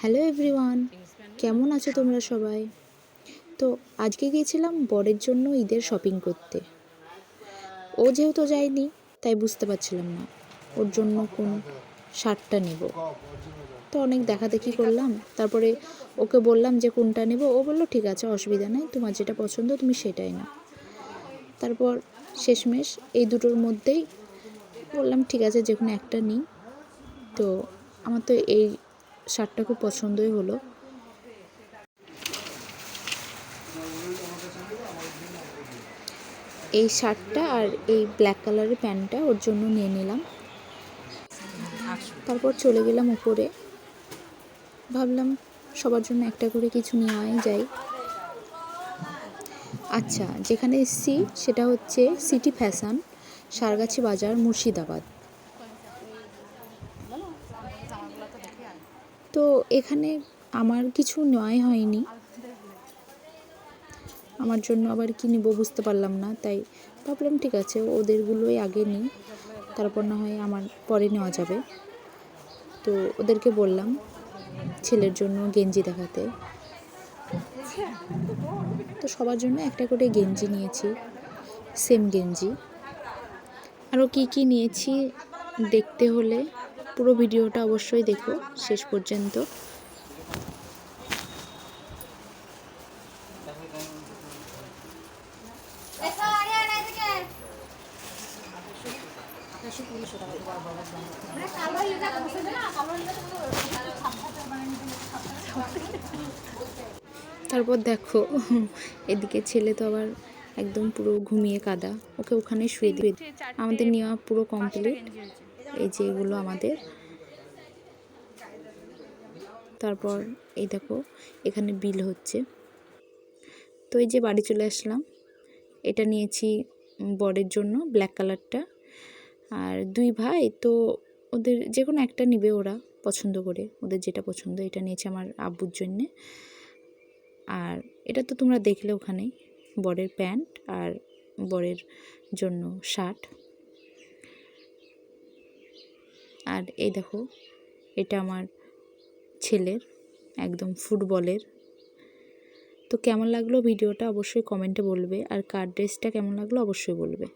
Hello everyone কেমন আছো তোমরা সবাই? তো আজকে গিয়েছিলাম বরের জন্য ঈদের শপিং করতে। ও যেহেতু যায়নি, তাই বুঝতে পারছিলাম না ওর জন্য কোন শার্টটা নেব। তো অনেক দেখাদেখি করলাম, তারপরে ওকে বললাম যে কোনটা নেব, ও বলল, ঠিক আছে, অসুবিধা নেই, তোমার যেটা পছন্দ তুমি সেটাই নাও। তারপর শেষমেশ এই দুটোর মধ্যেই বললাম, ঠিক আছে, যে কোনো একটা নিই। তো আমার তো এই শার্টটা খুব পছন্দই হলো। এই শার্টটা আর এই ব্ল্যাক কালারের প্যান্টটা ওর জন্য নিয়ে নিলাম। তারপর চলে গেলাম উপরে। ভাবলাম সবার জন্য একটা করে কিছু নেওয়াই যায়। আচ্ছা যেখানে এসছি সেটা হচ্ছে সিটি ফ্যাশন সারগাছি বাজার, মুর্শিদাবাদ। তো এখানে আমার কিছু নেওয়াই হয়নি। আমার জন্য আবার কী নেব বুঝতে পারলাম না, তাই ভাবলাম ঠিক আছে, ওদেরগুলোই আগে নিই। তারপর না হয় আমার পরে নেওয়া যাবে। তো ওদেরকে বললাম ছেলের জন্য গেঞ্জি দেখাতে। তো সবার জন্য একটা করে গেঞ্জি নিয়েছি সেম গেঞ্জি। আরও কী কী নিয়েছি দেখতে হলে পুরো ভিডিওটা অবশ্যই দেখো, শেষ পর্যন্ত। তারপর দেখো, এদিকে ছেলে তো আবার একদম পুরো ঘুমিয়ে কাদা, ওকে ওখানে শুয়ে দিয়ে আমাদের নেওয়া পুরো কমপ্লিট এই যে এগুলো আমাদের। তারপর এই দেখো, এখানে বিল হচ্ছে। তো এই যে বাড়ি চলে আসলাম, এটা নিয়েছি বরের জন্য ব্ল্যাক কালারটা আর দুই ভাই তো ওদের যে কোনো একটা নিবে ওরা পছন্দ করে, ওদের যেটা পছন্দ এটা নিয়েছে আমার আব্বুর জন্যে। আর এটা তো তোমরা দেখলে ওখানেই, বরের প্যান্ট আর বরের জন্য শার্ট। আর এই দেখো, এটা আমার ছেলের, একদম ফুটবলের। তো কেমন লাগল ভিডিওটা? অবশ্যই কমেন্টে বলবে। আর কার ড্রেসটা কেমন লাগল? অবশ্যই বলবে।